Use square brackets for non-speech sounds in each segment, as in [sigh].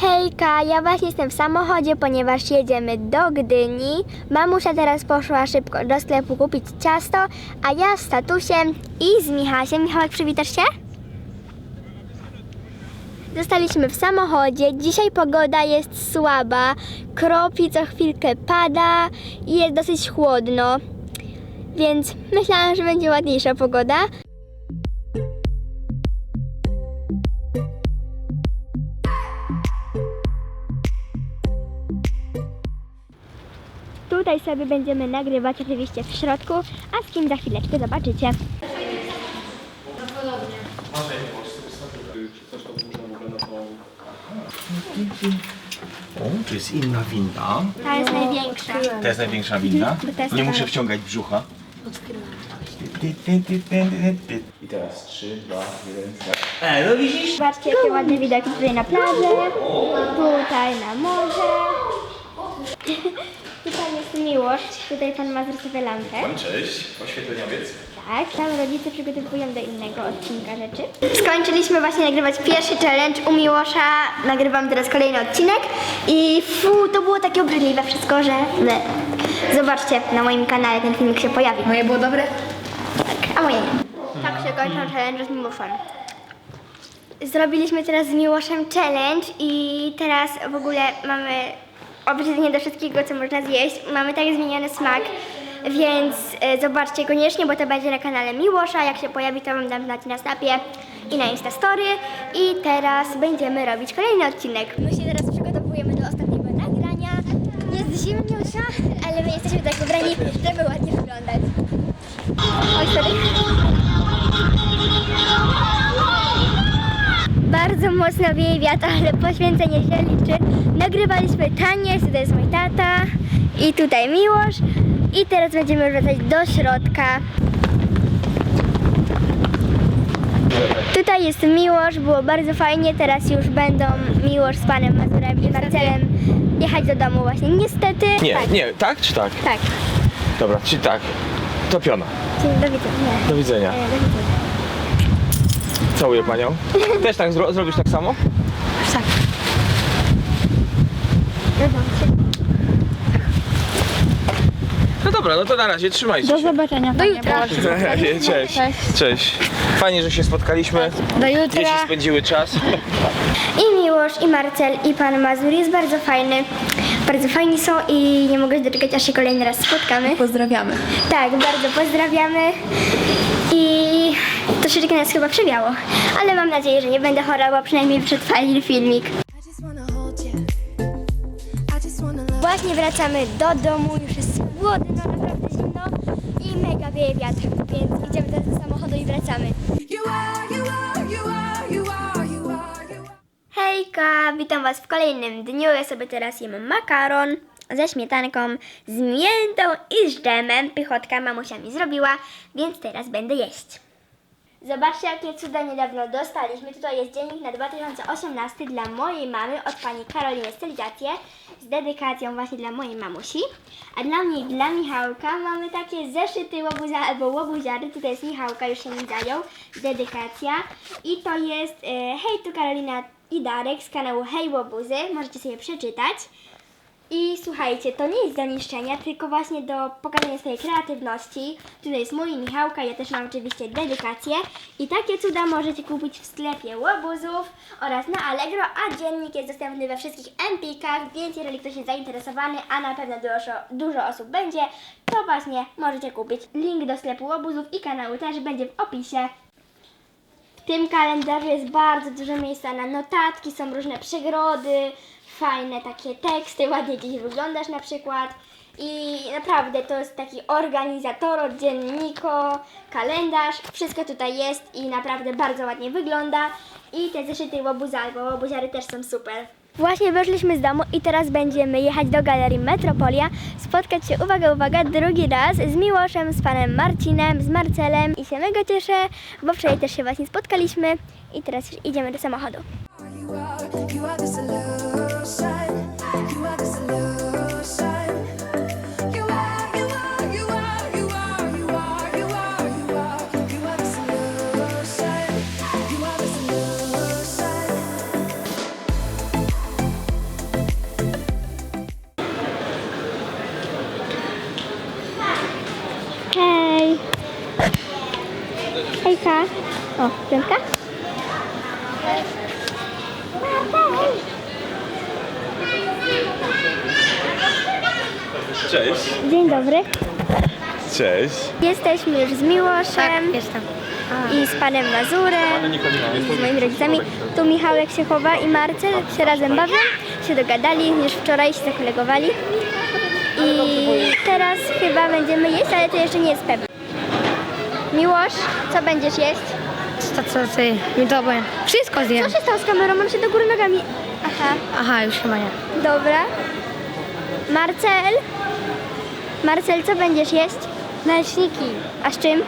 Hejka, ja właśnie jestem w samochodzie, ponieważ jedziemy do Gdyni. Mamusia teraz poszła szybko do sklepu kupić ciasto, a ja z tatusiem i z Michasiem. Michałek, przywitasz się? Zostaliśmy w samochodzie. Dzisiaj pogoda jest słaba, kropi co chwilkę pada i jest dosyć chłodno. Więc myślałam, że będzie ładniejsza pogoda. Tutaj sobie będziemy nagrywać oczywiście w środku, a z kim za chwileczkę zobaczycie. O, tu jest inna winda. Ta jest największa. To jest największa winda. bo to jest Nie muszę wciągać brzucha. I teraz 3, 2, 1, start. E, no widzisz? Zobaczcie, jakie ładne widoki tutaj na plaży, tutaj na morze. Jest miłość, tutaj pan ma zresztą lampę. Cześć, oświetleniowiec. Tak, tam rodzice przygotowują do innego odcinka rzeczy. Skończyliśmy właśnie nagrywać pierwszy challenge u Miłosza. Nagrywam teraz kolejny odcinek i fu, to było takie obrzydliwe wszystko, że ble. Zobaczcie, na moim kanale ten filmik się pojawi. Moje było dobre? Tak, a moje nie. Tak się kończą challenge z Miłoszem. Zrobiliśmy teraz z Miłoszem challenge i teraz w ogóle mamy obrzydlenie do wszystkiego, co można zjeść. Mamy tak zmieniony smak, więc e, zobaczcie koniecznie, bo to będzie na kanale Miłosza. Jak się pojawi, to wam dam znać na snapie i na Instastory. I teraz będziemy robić kolejny odcinek. My się teraz przygotowujemy do ostatniego nagrania. Jest zimniusza, ale my jesteśmy tak ubrani, żeby ładnie wyglądać. Oj, sorry. Bardzo mocno wieje wiatr, ale poświęcenie się liczy. Nagrywaliśmy taniec, to jest mój tata i tutaj Miłosz. I teraz będziemy wracać do środka. Tutaj jest Miłosz, było bardzo fajnie, teraz już będą Miłosz z panem Mazurem i Marcelem jechać do domu właśnie. Niestety. Nie, tak, nie, tak czy tak? Tak. Dobra, czy tak? Topiona. Do widzenia. Do widzenia. E, Do widzenia. Całuję panią. Też tak zro zrobisz tak samo? Tak. No dobra, no to na razie, trzymajcie Do się. zobaczenia. Do jutra. Na razie, [laughs] Cześć. Cześć. Fajnie, że się spotkaliśmy. Do jutra. Dzieci spędziły czas. I Miłosz, i Marcel, i pan Mazur jest bardzo fajny. Bardzo fajni są i nie mogę się doczekać, aż się kolejny raz spotkamy. Pozdrawiamy. Tak, bardzo pozdrawiamy. I troszeczkę nas chyba przewiało. Ale mam nadzieję, że nie będę chora, bo przynajmniej przetrwali filmik. Właśnie wracamy do domu, już jest chłodno, naprawdę zimno i mega wieje wiatr, więc idziemy do samochodu i wracamy. Hejka, witam Was w kolejnym dniu. Ja sobie teraz jem makaron ze śmietanką, z miętą i z dżemem. Pychotka mamusia mi zrobiła, więc teraz będę jeść. Zobaczcie, jakie cuda niedawno dostaliśmy. Tutaj jest dziennik na 2018 dla mojej mamy od pani Karoliny Stylizację z dedykacją właśnie dla mojej mamusi. A dla mnie dla Michałka mamy takie zeszyty łobuza albo łobuziary. Tutaj jest Michałka, już się nim zajął. Dedykacja. I to jest e, Hej, tu Karolina i Darek z kanału Hej Łobuzy. Możecie sobie przeczytać. I słuchajcie, to nie jest do niszczenia, tylko właśnie do pokazania swojej kreatywności. Tutaj jest mój Michałka, ja też mam oczywiście dedykację. I takie cuda możecie kupić w sklepie Łobuzów oraz na Allegro, a dziennik jest dostępny we wszystkich Empikach, więc jeżeli ktoś jest zainteresowany, a na pewno dużo, dużo osób będzie, to właśnie możecie kupić. Link do sklepu Łobuzów i kanału też będzie w opisie. W tym kalendarzu jest bardzo dużo miejsca na notatki, są różne przegrody, fajne takie teksty, ładnie gdzieś wyglądasz na przykład. I naprawdę to jest taki organizator, dzienniko, kalendarz, wszystko tutaj jest i naprawdę bardzo ładnie wygląda. I te zeszyty łobuza albo łobuziary też są super. Właśnie wyszliśmy z domu i teraz będziemy jechać do Galerii Metropolia, spotkać się, uwaga, uwaga, drugi raz z Miłoszem, z panem Marcinem, z Marcelem i się mega cieszę, bo wczoraj też się właśnie spotkaliśmy i teraz już idziemy do samochodu. You are, you are Hey, Ka. Oh, Jen Ka. Hey. Cześć. Dzień dobry. Cześć. Jesteśmy już z Miłoszem Tak, jestem. i z panem Mazurem i z moimi rodzicami. Tu Michałek się chowa i Marcel się razem bawią, się dogadali, już wczoraj się zakolegowali. I teraz chyba będziemy jeść, ale to jeszcze nie jest pewne. Miłosz, co będziesz jeść? Co, co ty? Mi to powiem. Wszystko zjem. Co się stało z kamerą? Mam się do góry nogami. Aha, Aha, już chyba nie. dobra. Marcel? Marcel, co będziesz jeść? Naleśniki. A z czym?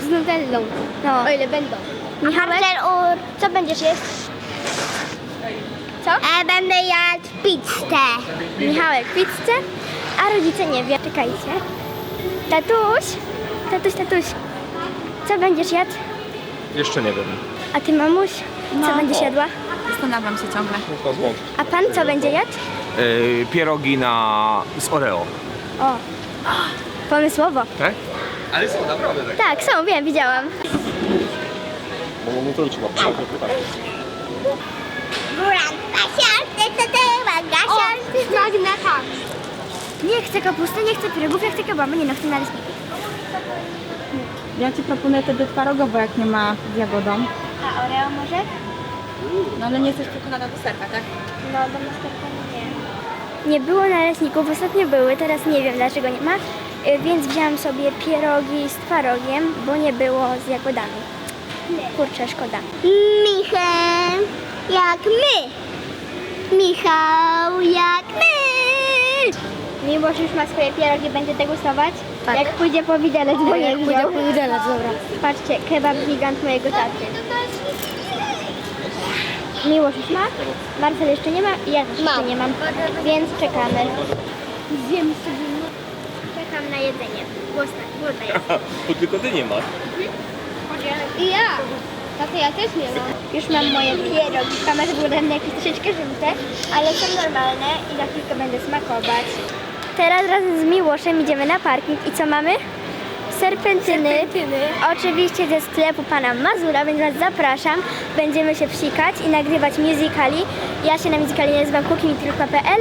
Z nutellą. No. O ile będą. Michałek, co będziesz jeść? Co? E, będę jadł pizzę. Michałek, pizzę? A rodzice nie wiem. Czekajcie. Tatuś, tatuś, tatuś. Co będziesz jadł? Jeszcze nie wiem. A ty, mamuś, co będziesz jadła? Zastanawiam się ciągle. A pan co będzie jadł? Yy, pierogi na... z Oreo. O, pomysłowo. Tak? Ale są naprawdę tak. Tak, są, wiem, widziałam. Bo mu to trzeba Buranka siarty, to ty manga siarty. magneta. Nie chcę kapusty, nie chcę pirogów, ja chcę kebaba, nie no, chcę naleśniki. Ja ci proponuję wtedy twarogowo, jak nie ma z jagodą. A Oreo może? No ale nie jesteś przekonana do serka, tak? No, do masterka nie. Nie było naleśników, ostatnio były, teraz nie wiem dlaczego nie ma, y, więc wzięłam sobie pierogi z twarogiem, bo nie było z jagodami. Kurczę, szkoda. Michał, jak my. Michał, jak my. Miłosz już ma swoje pierogi, będzie degustować. Tak. Jak pójdzie po widelec, bo nie Jak pójdę wziął. po widelec, dobra. Patrzcie, kebab gigant mojego taty. Miłosz już ma, Marcel jeszcze nie ma i ja też jeszcze nie mam, więc czekamy. Zjem sobie. Czekam na jedzenie. Głodna, głodna jest. [laughs] Bo tylko ty nie masz. I ja. Tato, ja też nie mam. Już mam moje pierogi. Kamerze wyglądają jakieś troszeczkę żółte, ale są normalne i za chwilkę będę smakować. Teraz razem z Miłoszem idziemy na parking i co mamy? Serpentyny. Serpentyny. Oczywiście ze sklepu pana Mazura, więc was zapraszam. Będziemy się psikać i nagrywać musicali. Ja się na musicali nazywam cookingmitryl.pl,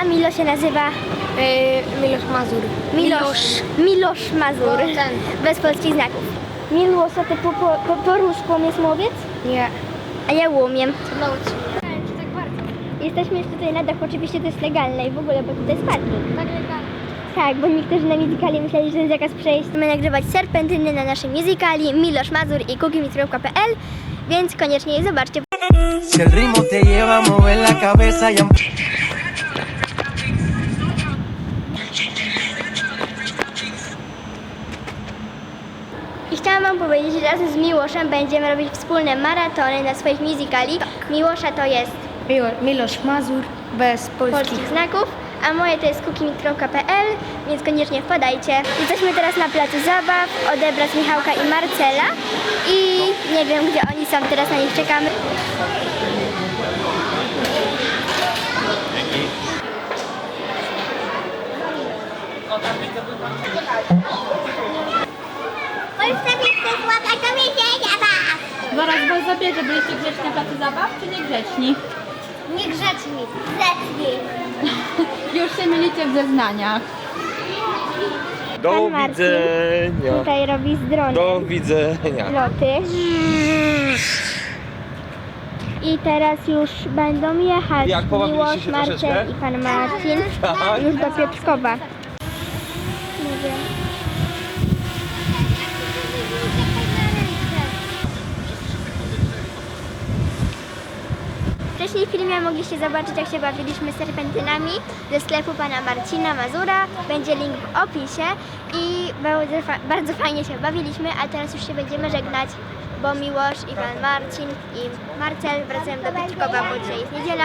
a Milo się nazywa Yy, Milosz Mazur. Milosz, Milosz Mazur. No, ten. Bez polskich znaków. Milosz, a ty po, po, po, po rusku umiesz mówić? Nie. A ja umiem. Naucz. Jesteśmy już tutaj na dachu, oczywiście to jest legalne i w ogóle, bo tutaj jest parking. Tak, legalne. Tak, bo niektórzy na musicali myśleli, że to jest zakaz przejść. Będziemy nagrywać serpentyny na naszym musicali Milosz Mazur i cookingmitryl.pl, więc koniecznie je zobaczcie. Si el ritmo te lleva a mover la cabeza y. I chciałam wam powiedzieć, że razem z Miłoszem będziemy robić wspólne maratony na swoich musicali. Miłosza to jest Milo, Milosz Mazur bez polskich. polskich znaków, a moje to jest cookingmitro.pl, więc koniecznie wpadajcie. Jesteśmy teraz na placu zabaw, odebrać Michałka i Marcela i nie wiem gdzie oni są, teraz na nich czekamy. Zaraz was zabierze, byliście grzeczni na placu zabaw, czy niegrzeczni? Niegrzeczni. Grzeczni. [laughs] Już się mylicie w zeznaniach. Do Pan Marcin. widzenia. Tutaj robi z dronem Do widzenia. loty. I teraz już będą jechać Jak, Miłosz, się Marcel troszeczkę? i pan Marcin Tak. już do Piotrkowa. W filmie mogliście zobaczyć, jak się bawiliśmy serpentynami ze sklepu pana Marcina Mazura. Będzie link w opisie i bardzo, fa- bardzo fajnie się bawiliśmy, a teraz już się będziemy żegnać, bo Miłosz i pan Marcin i Marcel wracają do Piotrkowa, bo dzisiaj jest niedziela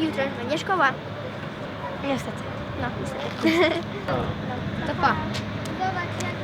i jutro już będzie szkoła. Niestety. No, niestety. [laughs] To pa. Zobacz jak